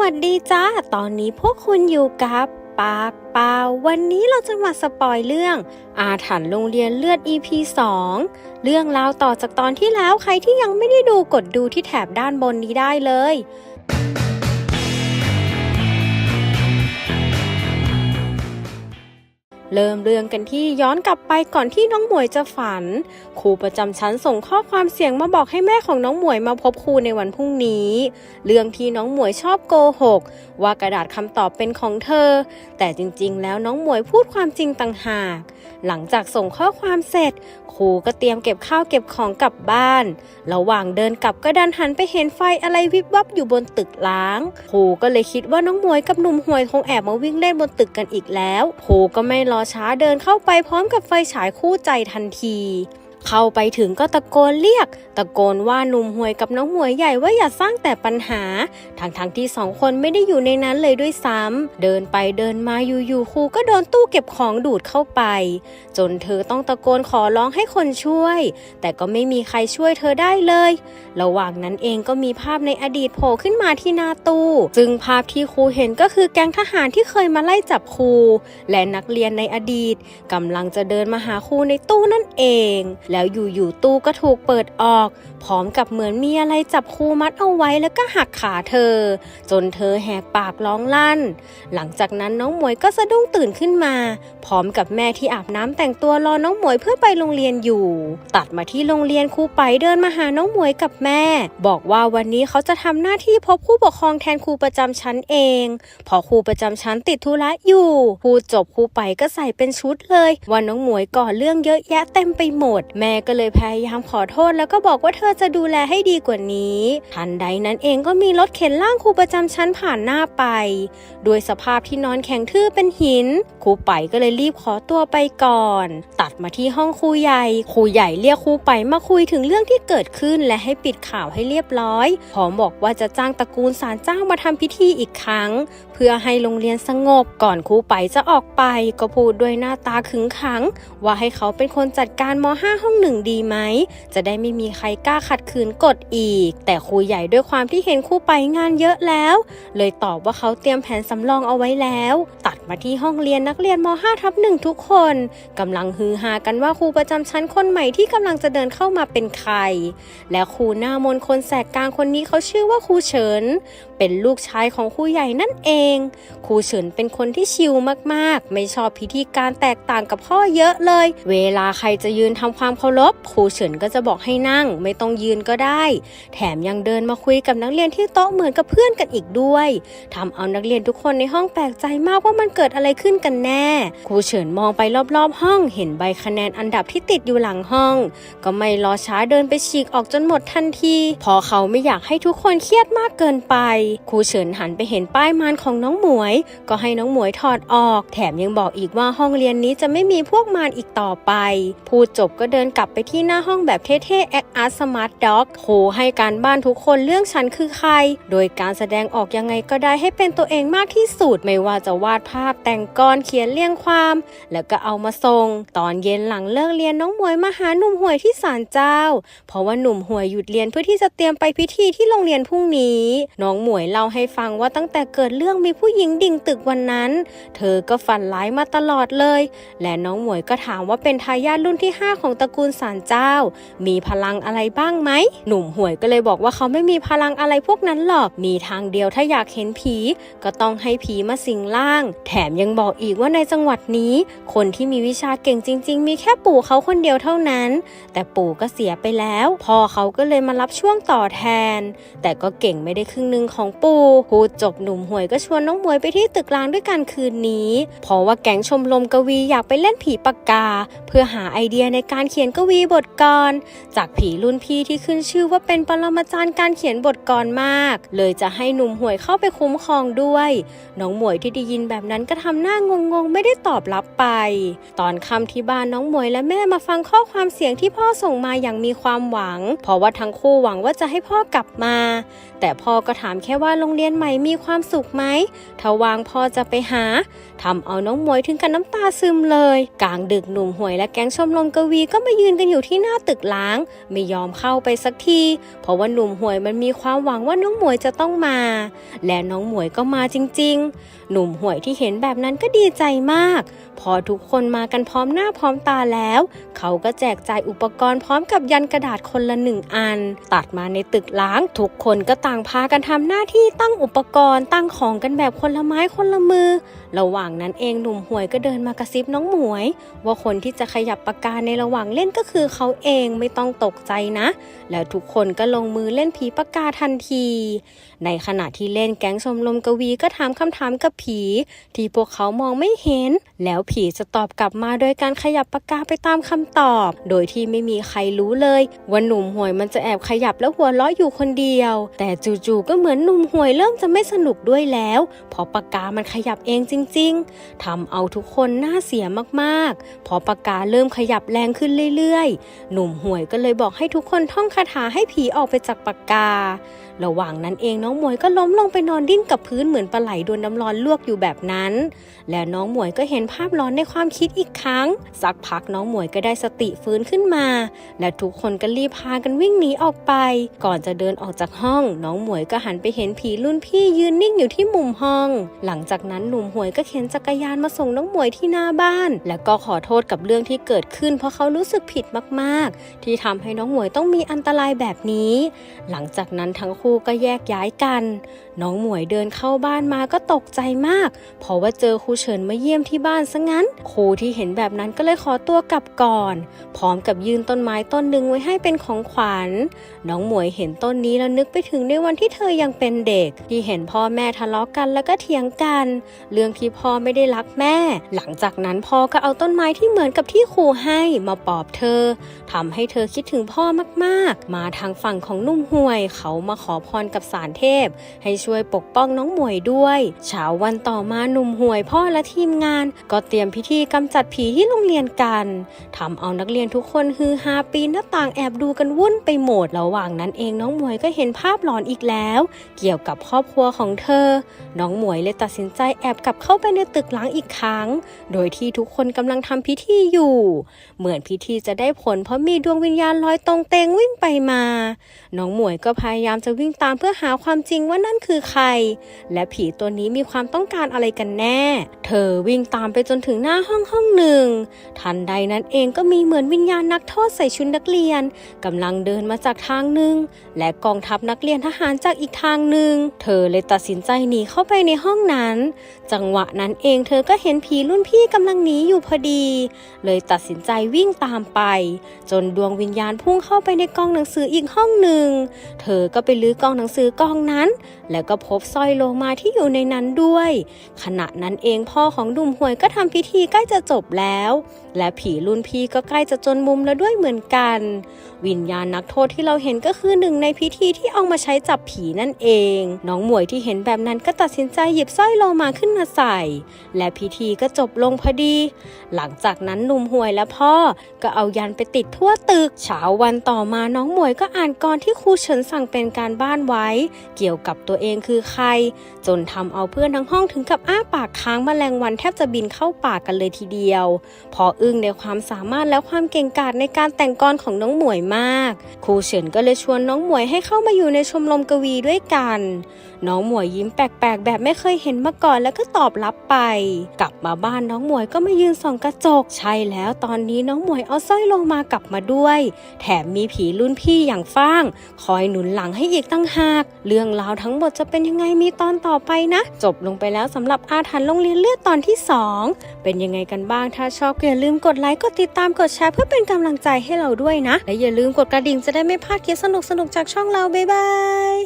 วัสดีจ้า ตอนนี้พวกคุณอยู่กับปากเปล่าวันนี้เราจะมาสปอยเรื่อง อาถรรพ์โรงเรียนเลือด EP 2 เรื่องราวต่อจากตอนที่แล้วใครที่ยังไม่ได้ดูกดดูที่แถบด้านบนนี้ได้เลย เริ่มเรื่องกันที่ย้อนกลับไปก่อนที่น้องหมวยจะฝัน ครูประจำชั้นส่งข้อความเสียงมาบอกให้แม่ของน้องหมวยมาพบครูในวันพรุ่งนี้ เรื่องที่น้องหมวยชอบโกหก ว่ากระดาษคำตอบเป็นของเธอ แต่จริงๆ แล้วน้องหมวยพูดความจริงต่างหาก หลังจากส่งข้อความเสร็จ ครูก็เตรียมเก็บข้าวเก็บของกลับบ้าน ระหว่างเดินกลับก็ดันหันไปเห็นไฟอะไรวิบวับอยู่บนตึกล้าง ครูก็เลยคิดว่าน้องหมวยกับหนุ่มหวยคงแอบมาวิ่งเล่นบนตึกกันอีกแล้ว ครูก็ไม่รอช้าเดินเข้าไปพร้อมกับไฟฉายคู่ใจทันที เข้าไปถึงก็ตะโกนเรียก ตะโกนว่าหนุ่มหวยกับน้องหมวยใหญ่ว่าอย่าสร้างแต่ปัญหาทั้งทั้งๆที่สองคนไม่ได้อยู่ในนั้นเลยด้วยซ้ำเดินไปเดินมาอยู่ๆครูก็โดนตู้เก็บของดูดเข้าไป จนเธอต้องตะโกนขอร้องให้คนช่วย แต่ก็ไม่มีใครช่วยเธอได้เลย ระหว่างนั้นเองก็มีภาพในอดีตโผล่ขึ้นมาที่หน้าตู้ ซึ่งภาพที่ครูเห็นก็คือแก๊งทหารที่เคยมาไล่จับครูและนักเรียนในอดีตกำลังจะเดินมาหาครูในตู้นั่นเอง แล้แล้วอยู่ๆตู้ก็ถูกเปิดออก พร้อมกับเหมือนมีอะไรจับครูมัดเอาไว้แล้วก็หักขาเธอ จนเธอแหกปากร้องลั่น หลังจากนั้นน้องหมวยก็สะดุ้งตื่นขึ้นมา พร้อมกับแม่ที่อาบน้ำแต่งตัวรอน้องหมวยเพื่อไปโรงเรียนอยู่ ตัดมาที่โรงเรียนครูไปเดินมาหาน้องหมวยกับแม่ บอกว่าวันนี้เขาจะทำหน้าที่พบผู้ปกครองแทนครูประจำชั้นเองเพอครูประจำชั้นติดธุระอยู่พูจบครูไปก็ใส่เป็นชุดเลย ว่าน้องหมวยก่อเรื่องเยอะแยะเต็มไปหมดแม่ก็เลยพยายามขอโทษ แล้วก็บอกว่าเธอจะดูแลให้ดีกว่านี้ ทันใดนั้นเองก็มีรถเข็นร่างครูประจำชั้นผ่านหน้าไป ด้วยสภาพที่นอนแข็งทื่อเป็นหิน ครูไปก็เลยรีบขอตัวไปก่อน ตัดมาที่ห้องครูใหญ่ ครูใหญ่เรียกครูไปมาคุยถึงเรื่องที่เกิดขึ้นและให้ปิดข่าวให้เรียบร้อยพร้อมบอกว่าจะจ้างตระกูลสารเจ้ามาทำพิธีอีกครั้ง เพื่อให้โรงเรียนสงบก่อนครูไปจะออกไป ก็พูดด้วยหน้าตาขึงขัง ว่าให้เขาเป็นคนจัดการม .5 ห้องหนึ่งดีไหม จะได้ไม่มีใครกล้าขัดขืนกฎอีก แต่ครูใหญ่ด้วยความที่เห็นครูไปงานเยอะแล้ว เลยตอบว่าเขาเตรียมแผนสำรองเอาไว้แล้ว ตัดมาที่ห้องเรียนนักเรียนม .5 ทับหนึ่งทุกคนกำลังฮือฮากันว่าครูประจำชั้นคนใหม่ที่กำลังจะเดินเข้ามาเป็นใคร และครูหน้ามนคนแสกกลางคนนี้เขาชื่อว่าครูเฉิน เป็นลูกชายของครูใหญ่นั่นเอง ครูเฉินเป็นคนที่ชิลมากๆ ไม่ชอบพิธีการแตกต่างกับพ่อเยอะเลย เวลาใครจะยืนทำความเคารพครูเฉินก็จะบอกให้นั่ง ไม่ต้องยืนก็ได้ แถมยังเดินมาคุยกับนักเรียนที่โต๊ะเหมือนกับเพื่อนกันอีกด้วยทำเอานักเรียนทุกคนในห้องแปลกใจมากว่ามันเกิดอะไรขึ้นกันแน่ ครูเฉินมองไปรอบๆ ห้องเห็นใบคะแนนอันดับที่ติดอยู่หลังห้อง ก็ไม่รอช้าเดินไปฉีกออกจนหมดทันทีเพอเขาไม่อยากให้ทุกคนเครียดมากเกินไป ครูเฉินหันไปเห็นป้ายมารของน้องหมวย ก็ให้น้องหมวยถอดออก แถมยังบอกอีกว่าห้องเรียนนี้จะไม่มีพวกมารอีกต่อไป พูดจบก็เดินกลับไปที่หน้าห้องแบบเท่ๆแอคอาร์ตสมาร์ทด็อกครูให้การบ้านทุกคนเรื่องฉันคือใคร โดยการแสดงออกยังไงก็ได้ให้เป็นตัวเองมากที่สุดไม่ว่าจะวาดภาพแต่งกรเขียนเรียงความ แล้วก็เอามาส่ง ตอนเย็นหลังเลิกเรียนน้องหมวยมาหาหนุ่มหวยที่ศาลเจ้า เพราะว่าหนุ่มหวยหยุดเรียนเพื่อที่จะเตรียมไปพิธีที่โรงเรียนพรุ่งนี้ น้องหมวยเล่าให้ฟังว่าตั้งแต่เกิดเรื่องมีผู้หญิงดิ่งตึกวันนั้น เธอก็ฝันร้ายมาตลอดเลย และน้องหมวยก็ถามว่าเป็นทายาทรุ่นที่ 5 ของตระกูลศาลเจ้า มีพลังอะไรบ้างไหม หนุ่มหวยก็เลยบอกว่าเขาไม่มีพลังอะไรพวกนั้นหรอก มีทางเดียวถ้าอยากเห็นผี ก็ต้องให้ผีมาสิงร่าง แถมยังบอกอีกว่าในจังหวัดนี้ คนที่มีวิชาเก่งจริง ๆ มีแค่ปู่เขาคนเดียวเท่านั้น แต่ปู่ก็เสียไปแล้ว พ่อเขาก็เลยมารับช่วงต่อแทน แต่ก็เก่งไม่ได้ครึ่งหนึ่งของปู่พูดจบหนุ่มหวยก็ชวนน้องหมวยไปที่ตึกร้างด้วยกันคืนนี้ เพราะว่าแก๊งชมรมกวีอยากไปเล่นผีปากกา เพื่อหาไอเดียในการเขียนกวีบทกร จากผีรุ่นพี่ที่ขึ้นชื่อว่าเป็นปรมาจารย์การเขียนบทกรมาก เลยจะให้หนุ่มหวยเข้าไปคุ้มครองด้วย น้องหมวยที่ได้ยินแบบนั้นก็ทำหน้างงๆไม่ได้ตอบรับไป ตอนค่ำที่บ้านน้องหมวยและแม่มาฟังข้อความเสียงที่พ่อส่งมาอย่างมีความหวัง เพราะว่าทั้งคู่หวังว่าจะให้พ่อกลับมา แต่พ่อก็ถามแค่ว่าโรงเรียนใหม่มีความสุขไหมถ้าวางพ่อจะไปหาทำเอาน้องหมวยถึงกับน้ำตาซึมเลย กลางดึกหนุ่มหวยและแก๊งชมรมกวีก็มายืนกันอยู่ที่หน้าตึกล้าง ไม่ยอมเข้าไปสักที เพราะว่าหนุ่มหวยมันมีความหวังว่าน้องหมวยจะต้องมา และน้องหมวยก็มาจริง ๆ หนุ่มหวยที่เห็นแบบนั้นก็ดีใจมาก พอทุกคนมากันพร้อมหน้าพร้อมตาแล้ว เขาก็แจกจ่ายอุปกรณ์พร้อมกับยันกระดาษคนละหนึ่งอัน ตัดมาในตึกล้าง ทุกคนก็ต่างพากันทำหน้าที่ตั้งอุปกรณ์ ตั้งของกันแบบคนละไม้คนละมือ ระหว่างนั้นเองหนุ่มหวยก็เดินมากระซิบน้องหมวย ว่าคนที่จะขยับปากกาในระหว่างเล่นก็คือเขาเองไม่ต้องตกใจนะ แล้วทุกคนก็ลงมือเล่นผีปากกาทันที ในขณะที่เล่นแก๊งชมรมกวีก็ถามคำถามกับผี ที่พวกเขามองไม่เห็น แล้วผีจะตอบกลับมาโดยการขยับปากกาไปตามคำตอบ โดยที่ไม่มีใครรู้เลยว่าหนุ่มหวยมันจะแอบขยับแล้วหัวเราะอยู่คนเดียว แต่จู่ๆก็เหมือนหนุ่มหวยเริ่มจะไม่สนุกด้วยแล้วเพราะปากกามันขยับเองจริง ๆทำเอาทุกคนหน้าเสียมากๆเพราะปากกาเริ่มขยับแรงขึ้นเรื่อยๆ หนุ่มหวยก็เลยบอกให้ทุกคนท่องคาถาให้ผีออกไปจากปากกา ระหว่างนั้นเองน้องหมวยก็ล้มลงไปนอนดิ้นกับพื้นเหมือนปลาไหลโดนน้ำร้อนลวกอยู่แบบนั้น และน้องหมวยก็เห็นภาพร้อนในความคิดอีกครั้ง สักพักน้องหมวยก็ได้สติฟื้นขึ้นมา และทุกคนก็รีบพากันวิ่งหนีออกไป ก่อนจะเดินออกจากห้อง น้องหมวยก็หันไปเห็นผีรุ่นพี่ยืนนิ่งอยู่ที่มุมห้อง หลังจากนั้นหนุ่มหวยก็เข็นจักรยานมาส่งน้องหมวยที่หน้าบ้าน แล้วก็ขอโทษกับเรื่องที่เกิดขึ้น เพราะเขารู้สึกผิดมาก ๆ ที่ทำให้น้องหมวยต้องมีอันตรายแบบนี้ หลังจากนั้นทั้งคู่ก็แยกย้ายกัน น้องหมวยเดินเข้าบ้านมาก็ตกใจมาก เพราะว่าเจอครูเฉินมาเยี่ยมที่บ้านซะงั้น ครูที่เห็นแบบนั้นก็เลยขอตัวกลับก่อน พร้อมกับยืนต้นไม้ต้นหนึ่งไว้ให้เป็นของขวัญ น้องหมวยเห็นต้นนี้แล้วนึกไปถึงในวันที่เธอยังเป็นเด็ก ที่เห็นพ่อแม่ทะเลาะกันแล้วก็เถียงกัน เรื่องที่พ่อไม่ได้รักแม่ หลังจากนั้นพ่อก็เอาต้นไม้ที่เหมือนกับที่ครูให้มาปอบเธอทำให้เธอคิดถึงพ่อมากๆ มาทางฝั่งของนุ่มห่วย เขามาขอพรกับสารเทพ ให้ช่วย่วยปกป้องน้องหมวยด้วยเช้าวันต่อมาหนุ่มห่วยพ่อและทีมงาน ก็เตรียมพิธีกำจัดผีที่โรงเรียนกันทำเอานักเรียนทุกคนฮือฮาปีนหน้าต่างแอบดูกันวุ่นไปหมดระหว่างนั้นเองน้องหมวยก็เห็นภาพหลอนอีกแล้ว เกี่ยวกับครอบครัวของเธอ น้องหมวยเลยตัดสินใจแอบกลับเข้าไปในตึกหล้างอีกครั้ง โดยที่ทุกคนกำลังทำพิธีอยู่ เหมือนพิธีจะได้ผลเพราะมีดวงวิญญาณลอยตรงเตงวิ่งไปมา น้องหมวยก็พยายามจะวิ่งตามเพื่อหาความจริงว่านั่นคือใคร และผีตัวนี้มีความต้องการอะไรกันแน่ เธอวิ่งตามไปจนถึงหน้าห้องห้องหนึ่ง ทันใดนั้นเองก็มีเหมือนวิญญาณนักโทษใส่ชุดนักเรียนกำลังเดินมาจากทางหนึ่ง และกองทัพนักเรียนทหารจากอีกทางหนึ่ง เธอเลยตัดสินใจหนีเข้าไปในห้องนั้น จังหวะนั้นเองเธอก็เห็นผีรุ่นพี่กำลังหนีอยู่พอดี เลยตัดสินใจวิ่งตามไป จนดวงวิญญาณพุ่งเข้าไปในกองหนังสืออีกห้องหนึ่ง เธอก็ไปลื้อกองหนังสือกองนั้น แล้วก็พบสร้อยโลมาที่อยู่ในนั้นด้วย ขณะนั้นเองพ่อของดุมหวยก็ทำพิธีใกล้จะจบแล้ว และผีรุ่นพี่ก็ใกล้จะจนมุมแล้วด้วยเหมือนกัน วิญญาณนักโทษที่เราเห็นก็คือหนึ่งในพิธีที่เอามาใช้จับผีนั่นเอง น้องหมวยที่เห็นแบบนั้นก็ตัดสินใจหยิบสร้อยโลมาขึ้นมาใส่ และพิธีก็จบลงพอดี หลังจากนั้นหนุ่มหวยและพ่อก็เอายันไปติดทั่วตึก เช้าวันต่อมาน้องหมวยก็อ่านกรที่ครูเฉินสั่งเป็นการบ้านไว้ เกี่ยวกับตัวเองคือใคร จนทำเอาเพื่อนทั้งห้องถึงกับอ้าปากค้างแมลงวันแทบจะบินเข้าปากกันเลยทีเดียว พออึ้งในความสามารถและความเก่งกาจในการแต่งกรของน้องหมวยมาก ครูเฉินก็เลยชวนน้องหมวยให้เข้ามาอยู่ในชมรมกวีด้วยกัน น้องหมวยยิ้มแปลกๆ แบบไม่เคยเห็นมาก่อนแล้วก็ตอบรับไป กลับมาบ้านน้องหมวยก็มายืนส่องกระจกใช่แล้วตอนนี้น้องหมวยเอาสร้อยโลมากลับมาด้วย แถมมีผีรุ่นพี่อย่างฟ้าง คอยหนุนหลังให้อีกตั้งหาก เรื่องราวทั้งหมดจะเป็นยังไงมีตอนต่อไปนะ จบลงไปแล้วสำหรับอาถรรพ์โรงเรียนเลือดตอนที่ 2 เป็นยังไงกันบ้างถ้าชอบก็อย่าลืมกดไลค์กดติดตามกดแชร์เพื่อเป็นกำลังใจให้เราด้วยนะ และอย่าลืมกดกระดิ่งจะได้ไม่พลาดคลิปสนุกๆจากช่องเราบ๊ายบาย